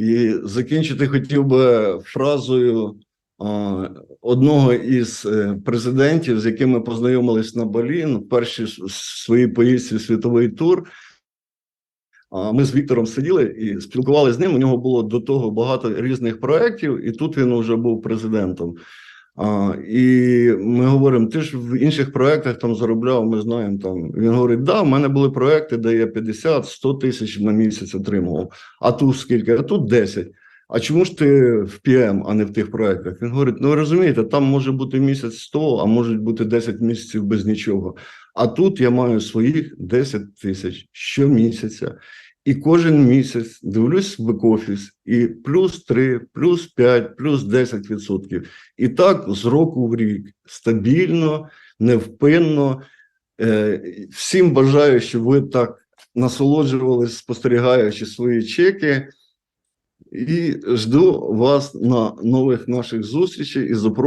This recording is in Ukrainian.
І закінчити хотів би фразою одного із е, президентів, з яким ми познайомились на Балі в першій своїй поїздці світовий тур. Ми з Віктором сиділи і спілкувалися з ним. У нього було до того багато різних проєктів, і тут він вже був президентом. А, і ми говоримо: ти ж в інших проєктах там заробляв, ми знаємо там. Він говорить: да, в мене були проєкти, де я 50-100 тисяч на місяць отримував. А тут скільки? А тут 10. А чому ж ти в PM, а не в тих проєктах? Він говорить: ну ви розумієте, там може бути місяць 100, а можуть бути 10 місяців без нічого. А тут я маю своїх 10 тисяч щомісяця. І кожен місяць дивлюсь в бек-офіс, і плюс 3, плюс 5, плюс 10 відсотків. І так з року в рік стабільно, невпинно. Е, Всім бажаю, щоб ви так насолоджувалися, спостерігаючи свої чеки. І жду вас на нових наших зустрічей і запрошую.